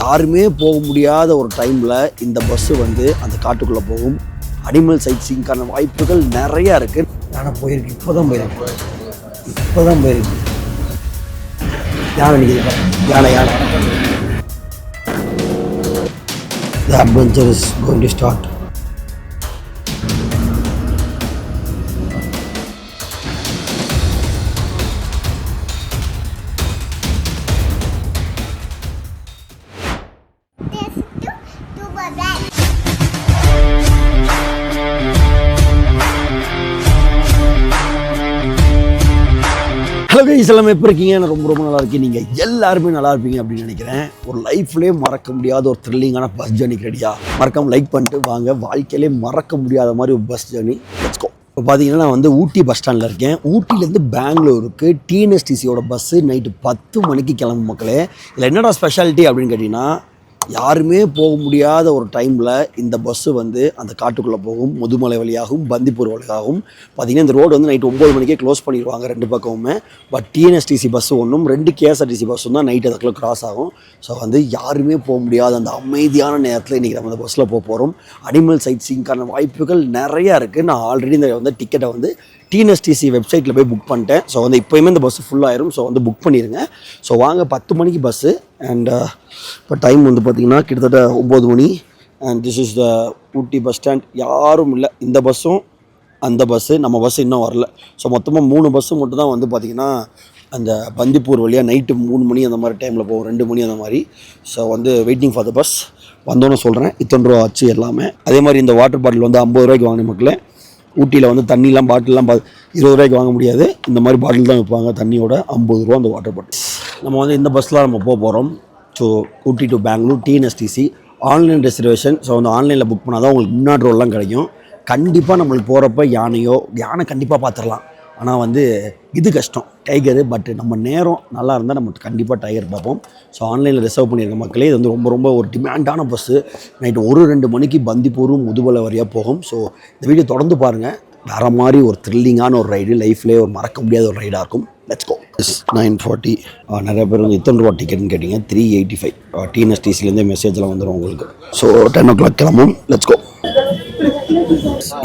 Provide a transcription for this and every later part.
யாருமே போக முடியாத ஒரு டைமில் இந்த பஸ்ஸு வந்து அந்த காட்டுக்குள்ளே போகும். அனிமல் சைட் சீங்கான வாய்ப்புகள் நிறையா இருக்குது நான் போயிருக்கு இப்போ தான் போயிருக்கேன். இப்போ தான் போயிருக்கு யானை நிற்கிது யானை யானை. The adventure is going to start. Hello இஸ்லாம் எப்போ எப்படி இருக்கீங்க நான் ரொம்ப ரொம்ப நல்லா இருக்கேன் நீங்கள் எல்லாருமே நல்லா இருப்பீங்க அப்படின்னு நினைக்கிறேன். ஒரு லைஃப்லேயே மறக்க முடியாத ஒரு த்ரில்லிங்கான பஸ் ஜர்னிக்கு ரெடியா மறக்காம லைக் பண்ணிட்டு வாங்க. வாழ்க்கையிலே மறக்க முடியாத மாதிரி ஒரு பஸ் ஜேர்னி லெட்ஸ்கோ இப்போ பார்த்தீங்கன்னா நான் வந்து ஊட்டி பஸ் ஸ்டாண்டில் இருக்கேன். ஊட்டிலேருந்து பெங்களூருக்கு டிஎன்எஸ்டிசியோட பஸ்ஸு நைட்டு பத்து மணிக்கு கிளம்பும் மக்களே. இதில் என்னடா ஸ்பெஷாலிட்டி அப்படின்னு கேட்டிங்கன்னா யாருமே போக முடியாத ஒரு டைமில் இந்த பஸ்ஸு வந்து அந்த காட்டுக்குள்ளே போகும். முதுமலை வழியாகவும் பந்திப்பூர் வழியாகவும். பார்த்தீங்கன்னா இந்த ரோடு வந்து நைட் ஒம்பது மணிக்கே க்ளோஸ் பண்ணிடுவாங்க ரெண்டு பக்கமுமே. பட் டிஎன்எஸ்டிசி பஸ்ஸு ஒன்றும் ரெண்டு கேஎஸ்ஆர்டிசி பஸ்ஸும் தான் நைட் அதுக்குள்ளே கிராஸ் ஆகும். ஸோ வந்து யாருமே போக முடியாத அந்த அமைதியான நேரத்தில் இன்றைக்கி நம்ம அந்த பஸ்ஸில் போக போகிறோம் அனிமல் சைட் சீங்கான வாய்ப்புகள் நிறையா இருக்குது நான் ஆல்ரெடி இந்த வந்து டிக்கெட்டை வந்து டிஎன்எஸ்டிசி வெப்சைட்டில் போய் புக் பண்ணிட்டேன். ஸோ வந்து இப்போயுமே இந்த பஸ்ஸு ஃபுல்லாயிரும் ஸோ வந்து புக் பண்ணிடுங்க ஸோ வாங்க பத்து மணிக்கு பஸ்ஸு அண்ட் இப்போ டைம் வந்து பார்த்திங்கன்னா கிட்டத்தட்ட ஒம்பது மணி. And this is the Ooty bus stand யாரும் இல்லை. இந்த பஸ்ஸும் அந்த பஸ்ஸு நம்ம பஸ் இன்னும் வரல. ஸோ மொத்தமாக மூணு பஸ்ஸு மட்டும் தான் வந்து பார்த்திங்கன்னா அந்த பந்திப்பூர் வழியாக நைட்டு மூணு மணி அந்த மாதிரி டைமில் போகும். ரெண்டு மணி அந்த மாதிரி. ஸோ வந்து வெயிட்டிங் ஃபார் த பஸ் வந்தோன்னே சொல்கிறேன் இத்தனை ரூபா ஆச்சு எல்லாமே. அதே மாதிரி இந்த வாட்டர் பாட்டில் வந்து ஐம்பது ரூபாய்க்கு வாங்கின மக்களே. ஊட்டியில் வந்து தண்ணிலாம் பாட்டிலாம் பா இருபது ரூபாய்க்கு வாங்க முடியாது. இந்த மாதிரி பாட்டில் தான் விற்பாங்க. தண்ணியோட ஐம்பது ரூபா அந்த வாட்டர் பாட்டில் நம்ம வந்து இந்த பஸ்ஸில் நம்ம போக போகிறோம் so Ooty to Bangalore TNSTC online reservation so வந்து ஆன்லைனில் புக் பண்ணால் தான் உங்களுக்கு முன்னாடி ரோல்லாம் கிடைக்கும். கண்டிப்பாக நம்மளுக்கு போகிறப்ப யானையோ யானை கண்டிப்பாக பார்த்துடலாம் ஆனால் வந்து இது கஷ்டம். டைகரு பட் நம்ம நேரம் நல்லா இருந்தால் நம்ம கண்டிப்பாக டைகர் பார்ப்போம். ஸோ ஆன்லைனில் ரிசர்வ் பண்ணியிருக்க மக்களே இது வந்து ரொம்ப ரொம்ப ஒரு டிமாண்டான பஸ்ஸு நைட்டு ஒரு ரெண்டு மணிக்கு பந்திப்பூரும் முதுமலை வரையாக போகும். ஸோ இந்த வீடியோ தொடர்ந்து பாருங்கள் வேறு மாதிரி ஒரு த்ரில்லிங்கான ஒரு ரைடு லைஃப்லேயே ஒரு மறக்க முடியாத ஒரு ரைடாக இருக்கும். லெட்ஸ் கோ நைன் ஃபார்ட்டி நிறைய பேர் வந்து இத்தனை ரூபா டிக்கெட்னு கேட்டிங்க? த்ரீ எயிட்டி ஃபைவ் டிஎன்எஸ்டிசிலேருந்தே மெசேஜ்லாம் வந்துடும் உங்களுக்கு. ஸோ டென் ஓ கிளாக் கிளம்பும். லெட்ஸ் கோ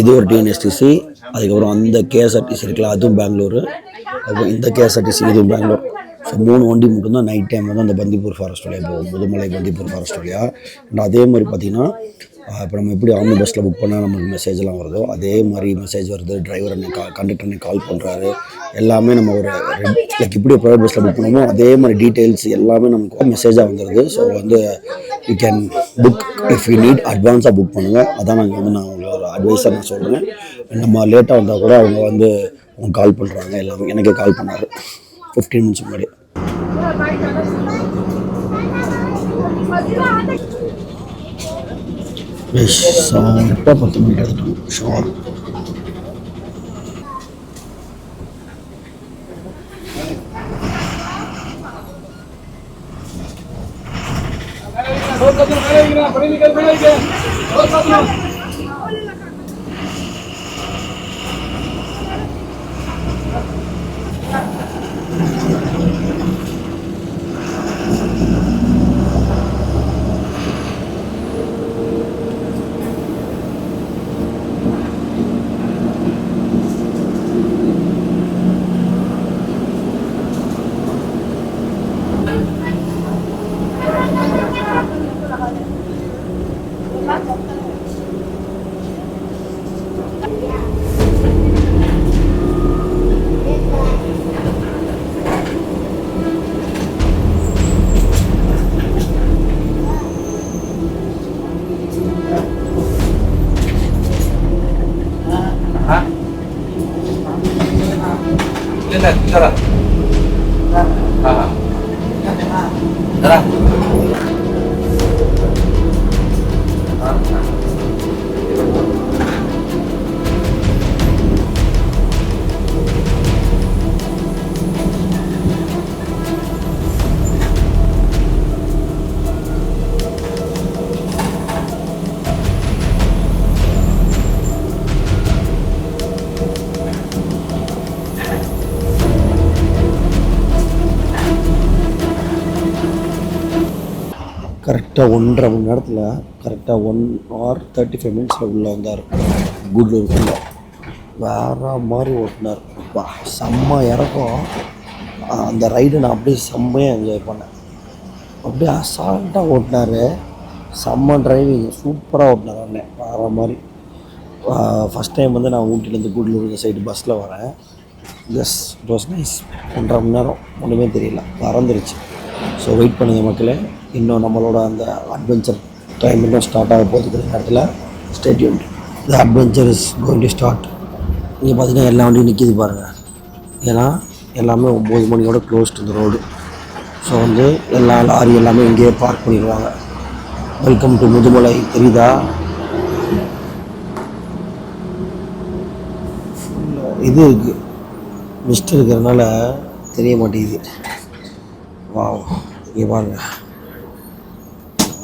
இது ஒரு டிஎன்எஸ்டிசி அதுக்கப்புறம் அந்த கேஎஸ்ஆர்டிசி இருக்குல்ல அதுவும் பெங்களூரு. அப்புறம் இந்த கேஎஸ்ஆர்டிசி இதுவும் பெங்களூர். ஸோ மூணு வண்டி மட்டும்தான் நைட் டைம் வந்து அந்த பந்திப்பூர் ஃபாரஸ்ட் வழியாக போகும். முதுமலை பந்திப்பூர் ஃபாரஸ்ட் வழியாக அண்ட் அதே மாதிரி பார்த்தீங்கன்னா இப்போ நம்ம எப்படி ஆம்னி பஸ்ஸில் புக் பண்ணால் நமக்கு மெசேஜ்லாம் வருதோ அதே மாதிரி மெசேஜ் வருது. டிரைவர் அன்னை கா கண்டக்டர் அன்னை கால் பண்ணுறாரு எல்லாமே நம்ம ஒரு லைக் இப்படி ப்ரைவேட் பஸ்ஸில் புக் பண்ணுமோ அதே மாதிரி டீட்டெயில்ஸ் எல்லாமே நமக்கு மெசேஜாக வந்துடுது ஸோ வந்து you can book if you need அட்வான்ஸாக புக் பண்ணுங்கள் அதான் நாங்கள் வந்து நான் உங்களுக்கு ஒரு அட்வைஸாக நான் சொல்கிறேன் நம்ம லேட்டாக வந்தால் கூட அவங்க வந்து அவங்க கால் பண்ணுறாங்க எல்லாமே எனக்கே கால் பண்ணார் ஃபிஃப்டீன் மினிட்ஸ் முன்னாடி ஷார்ப்பாக பத்து மினிட் எடுத்துக்கணும் ஷார்ப் ஒரு கத்துல war. கரெக்டாக ஒன்றரை மணி நேரத்தில் கரெக்டாக ஒன் ஹவர் தேர்ட்டி ஃபைவ் மினிட்ஸில் உள்ளே வந்தார். குட்லூருக்குள்ளே வேற மாதிரி ஓட்டினார். அப்பா செம்ம இறக்கம். அந்த ரைடை நான் அப்படியே செம்மையாக என்ஜாய் பண்ணேன். அப்படியே அசால்ட்டாக ஓட்டினார். செம்ம டிரைவிங் சூப்பராக ஓட்டினார் அண்ணன் வேற மாதிரி. ஃபஸ்ட் டைம் வந்து நான் ஊட்டிலேருந்து கூடலூர் இந்த சைடு பஸ்ஸில் வரேன். எஸ் இட் வாஸ் நைஸ் ஒன்றரை மணி நேரம். ஒன்றுமே தெரியல. பறந்துருச்சு. ஸோ வெயிட் பண்ணுங்கள் மக்களே. இன்னும் நம்மளோட அந்த அட்வென்ச்சர் டைம் இன்னும் ஸ்டார்ட் ஆக போகுது நேரத்தில். Stadium the adventure is going to start இங்கே பார்த்தீங்கன்னா எல்லா வண்டியும் நிற்கிது பாருங்கள் ஏன்னா எல்லாமே ஒம்பது மணியோட க்ளோஸ்ட் இந்த ரோடு ஸோ வந்து எல்லா லாரி எல்லாமே இங்கேயே பார்க் பண்ணிடுவாங்க. Welcome to Mudumalai. தெரியுதா? இது இருக்குது மிஸ்ட் இருக்கிறதுனால தெரிய மாட்டேங்குது. வா இங்கே பாருங்க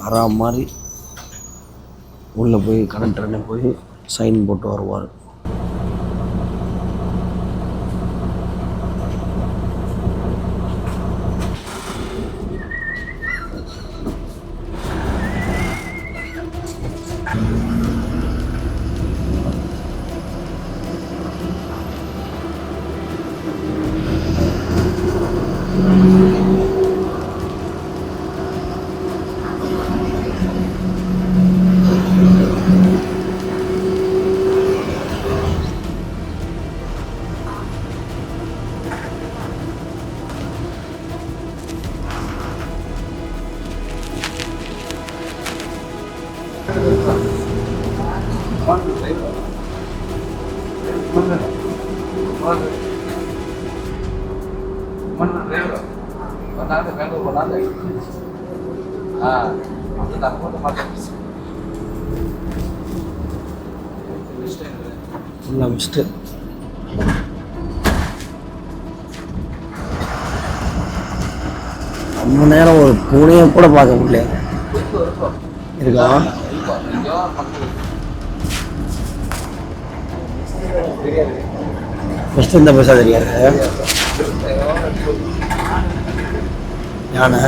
வரா மாதிரி உள்ளே போய் கலெக்டர்னு போய் சைன் போட்டு வருவார். ஃபுல்லாக மிஸ்ட்டு ரொம்ப நேரம் ஒரு பூனையை கூட பார்க்க முடியல. இருக்கா? ஃபஸ்ட்டு இந்த பைசா தெரியாது. யானை?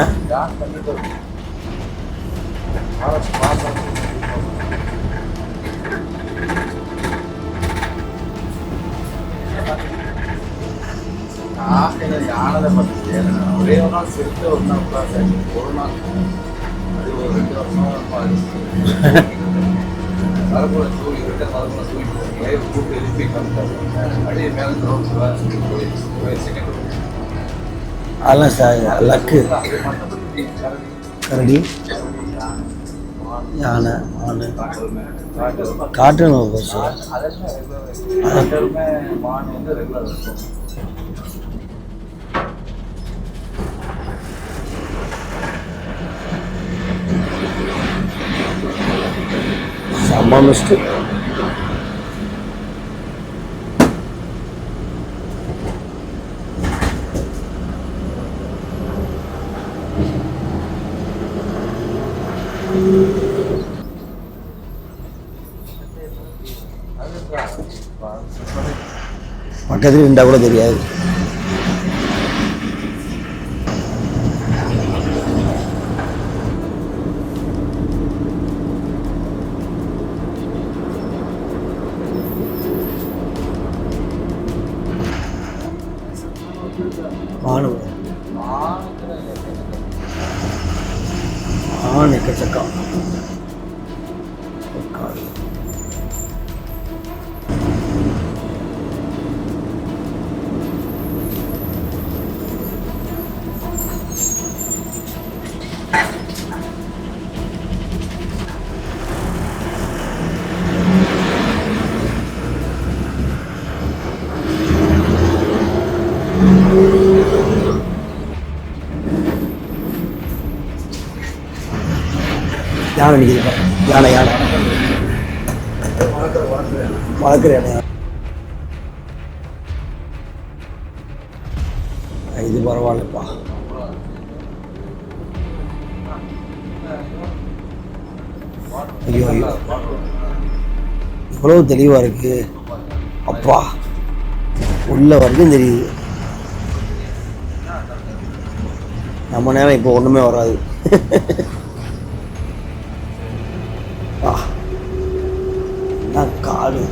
யானதை பற்றி ஒரே ஒரு நாள் சிரித்த ஒரு நாள் கூட சரி ஒரு நாள். அது ஒரு ரெண்டு வருஷம் மரபுல தூங்கி விட்டு மரபுல தூங்கி லைவ் கூட்டு எழுப்பி அப்படியே மேலே கிரௌண்ட் செகண்ட் அதெல்லாம் சார் லக்கு. கரடி. யானை ஆனை காட்டு காட்டு பஸ்ஸு அதெல்லாமே மான் வந்து ரெகுலர் இருக்கும். செம்ம மிஸ்ட்டு பக்கத்தில் இருந்தால் கூட தெரியாது. மாணவ ஆண் எக்கச்சக்கம். யானை நிற்கிது யானை யானை வளர்க்குற யானை இது பரவாயில்லப்பா. ஐயோ ஐயோ. இவ்வளவு தெளிவாக இருக்கு. அப்பா உள்ள வரைக்கும் தெரியுது. நம்ம நேரம் இப்போ ஒன்றுமே வராது. அப்பா என்ன காடு?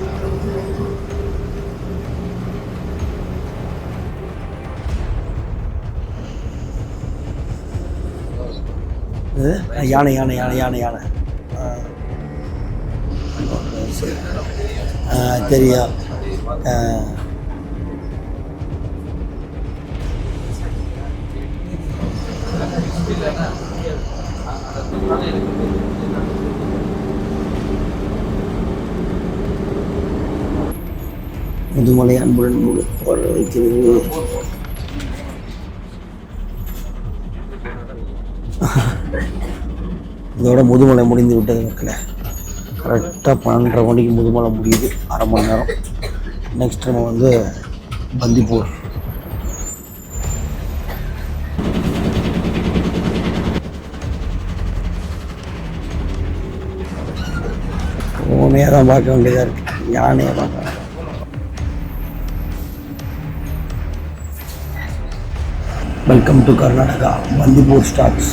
யானை யானை யானை யானை யானை. தெரியும் Thank you. தெரியும் ஆ. முதுமலை அன்புடன் நூல் வர வைக்கிறது. இதோட முதுமலை முடிந்து விட்டது மக்களே. கரெக்டாக பன்னெண்டரை மணிக்கு முதுமலை முடியுது. அரை மணி நேரம். நெக்ஸ்ட் நம்ம வந்து பந்திப்பூர். பூனையை தான் பார்க்க வேண்டியதாக இருக்குது யானையை பார்க்க welcome to Karnataka Bandipur stocks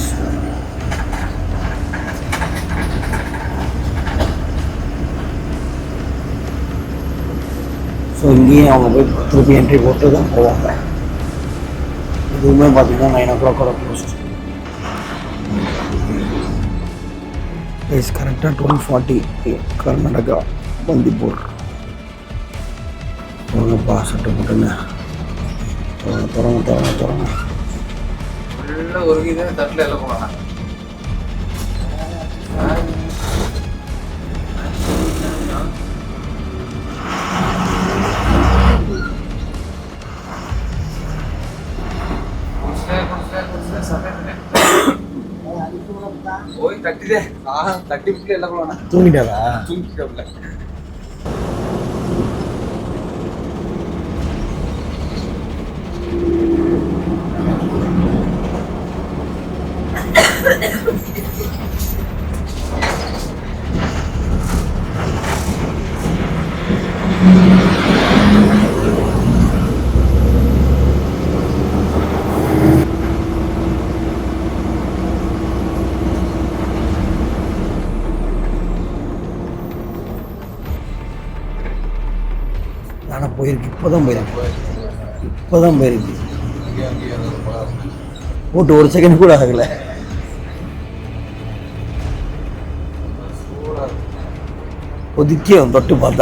so இங்கேயும் அவங்க போய் திருப்பி என்ட்ரி போட்டு தான் போவாங்க. இதுவுமே பார்த்தீங்கன்னா நைன் ஓ கிளாக்கோட போஸ்ட் இஸ் கரெக்டாக டுவெல் ஃபார்ட்டி கர்நாடகா பந்திப்பூர் போங்கப்பா சட்டை போட்டுங்க. திறங்க திறங்க திறங்க திறங்க ஃபுல்லாக ஒரு இது தட்டில் எல்லாம் போனாங்க போய் தட்டிதே. ஆ தட்டி விட்டு எல்லாம் ஆனால் போயிருக்கு இப்போ தான் போயிருக்கு இப்போ தான் போயிருக்கு. போட்டு ஒரு செகண்ட் கூட ஆகலை. ഒതുക്കിയോ തൊട്ട് പത.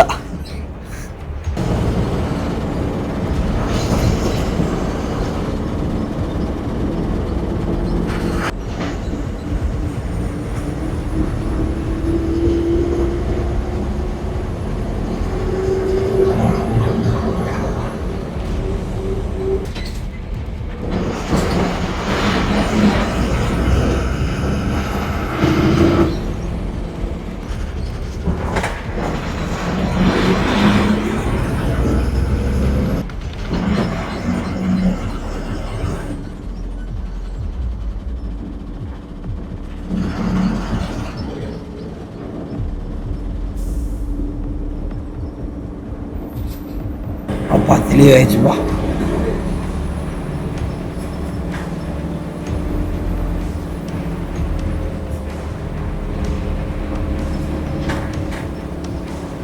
அப்பா தெளிவாயிடுச்சுப்பா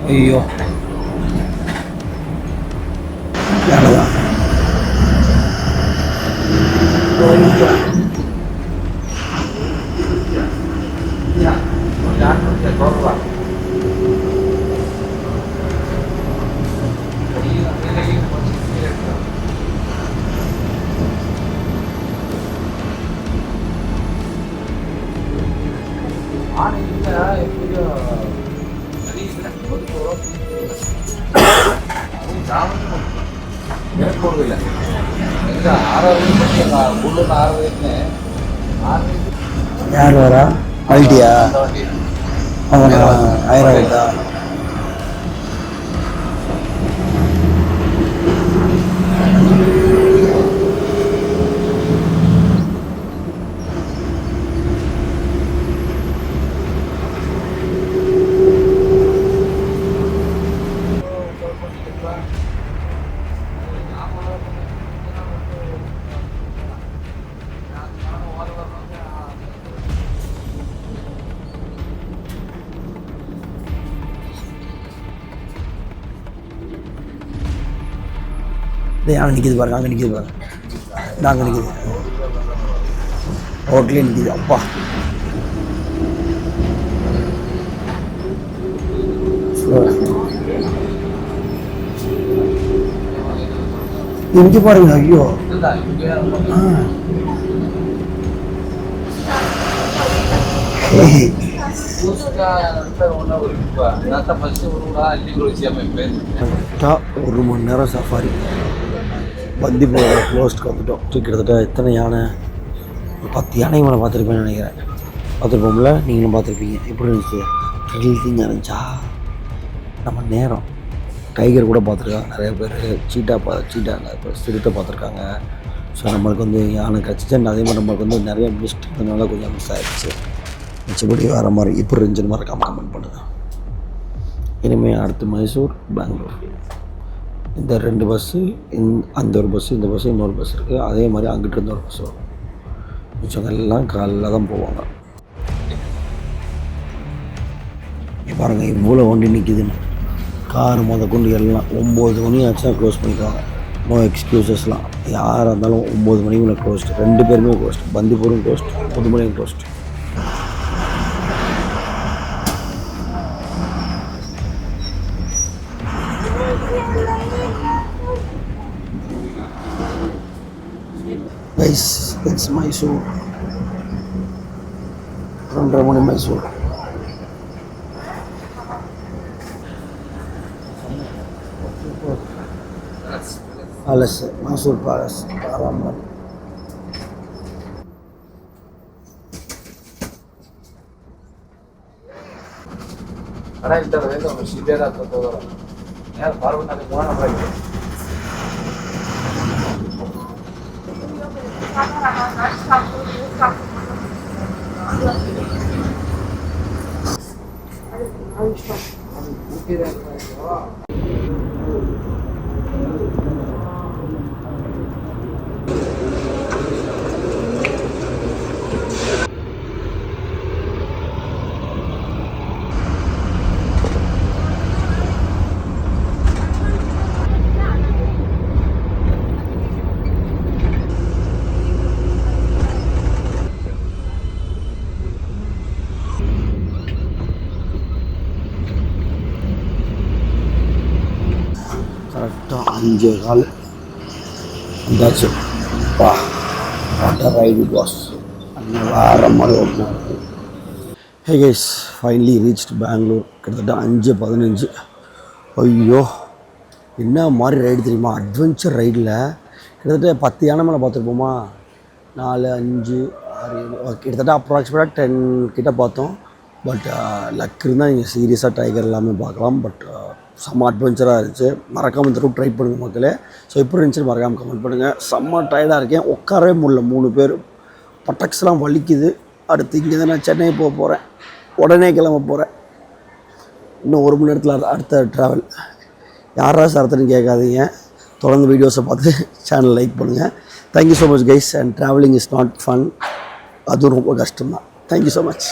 ஐயோ வேலைதான் எனக்கு போடுதில்ல எங்க ஆறாவது மணி உள்ளூர் ஆறாவதுன்னு ஆறு யார் வரா? மல்டியா அந்த வண்டி அவனா ஆயிரம் ஆயிட்டா டேய் அங்கே நிற்கிது பாருங்க அங்கே நிற்கிது பாருங்க. நாங்கள் நிற்கிது ரோட்லேயே நிற்கிது அப்பா. இங்கே பாருங்க ஐயோ. ஒரு மணி நேரம் சஃபாரி பந்திப்பூர் க்ளோஸ்ட்க்கு வந்துட்டோம். கிட்டத்தட்ட எத்தனை யானை? ஒரு பத்து யானை மேலே பார்த்துருப்பேன்னு நினைக்கிறேன். பார்த்துருப்போம்ல? நீங்களும் பார்த்துருப்பீங்க. எப்படி இருந்துச்சு? த்ரில்லிங்காக இருந்துச்சா? நம்ம நேரம். டைகர் கூட பார்த்துருக்காங்க நிறைய பேர் சீட்டா பா சீட்டாக இப்போ சிறுத்தை பார்த்துருக்காங்க. ஸோ நம்மளுக்கு வந்து யானை கிடச்சிச்சு. அதே மாதிரி நம்மளுக்கு வந்து நிறைய பெஸ்ட் இருந்ததுனால கொஞ்சம் மிஸ் ஆகிடுச்சு மிச்சபடி வேறு மாதிரி இப்படி இருந்துச்சுன்னு மறக்காம கமெண்ட் பண்ணுங்கள் இனிமேல் அடுத்து மைசூர் பெங்களூர் இந்த ரெண்டு பஸ்ஸு இந் அந்த ஒரு பஸ்ஸு இந்த பஸ்ஸு இன்னொரு பஸ் இருக்குது அதே மாதிரி அங்கிட்டு இருந்த ஒரு பஸ் வரும். மிச்சவங்க எல்லாம் காலைல தான் போவாங்க. பாருங்கள் பாருங்க இவ்வளோ வண்டி நிற்கிதுன்னு கார் முத கொண்டு எல்லாம் ஒம்பது மணி ஆச்சுன்னா க்ளோஸ் பண்ணிக்குவாங்க. நோ எக்ஸ்கியூசஸ்லாம் யாராக இருந்தாலும் ஒம்பது மணிக்கு க்ளோஸ்ட் ரெண்டு பேருமே க்ளோஸ்ட் பந்திப்பூரும் க்ளோஸ்ட் புதுமலையும் க்ளோஸ்ட் கைஸ் இட்ஸ் மைசூர் ரெண்டரை மணி மைசூர் பேலஸ் மைசூர் பேலஸ் ஆறாம் ஆனா இந்த வேலை ஒரு சிவியரா தோதோ யார் பார்வனா போன மாதிரி கரெக்டாக அஞ்சே கால் வந்தாச்சு வா வாட்டர் ரைடு பாஸ் அந்த வேறு மாதிரி ஓட்டினா hey guys finally reached Bangalore கிட்டத்தட்ட அஞ்சு பதினஞ்சு ஐயோ என்ன மாதிரி ரைடு தெரியுமா அட்வென்ச்சர் ரைடில் கிட்டத்தட்ட பத்து யானை மேலே பார்த்துருப்போமா நாலு அஞ்சு ஆறு ஏழு கிட்டத்தட்ட அப்ராக்சிமேட்டாக டென் கிட்ட பார்த்தோம் பட் லக் இருந்தால் நீங்கள் சீரியஸாக டைகர் எல்லாமே பார்க்கலாம் பட் செம்ம அட்வென்ச்சராக இருந்துச்சு. மறக்காமல் இந்த ரூட் ட்ரை பண்ணுங்கள் மக்களே. ஸோ எப்படி இருந்துச்சு மறக்காமல் கமெண்ட் பண்ணுங்கள் செம்ம டயர்டாக இருக்கேன். உட்காரவே முடியல. மூணு பேர். பட்டக்ஸ்லாம் வலிக்குது. அடுத்து இங்கே தான் நான் சென்னை போக போகிறேன் உடனே கிளம்ப போகிறேன் இன்னும் ஒரு மணி நேரத்தில் அடுத்த ட்ராவல் யாரா சரத்துன்னு கேட்காதீங்க. தொடர்ந்து வீடியோஸை பார்த்து சேனல் லைக் பண்ணுங்கள் thank you so much guys and travelling is not fun அதுவும் ரொம்ப கஷ்டம்தான். Thank you so much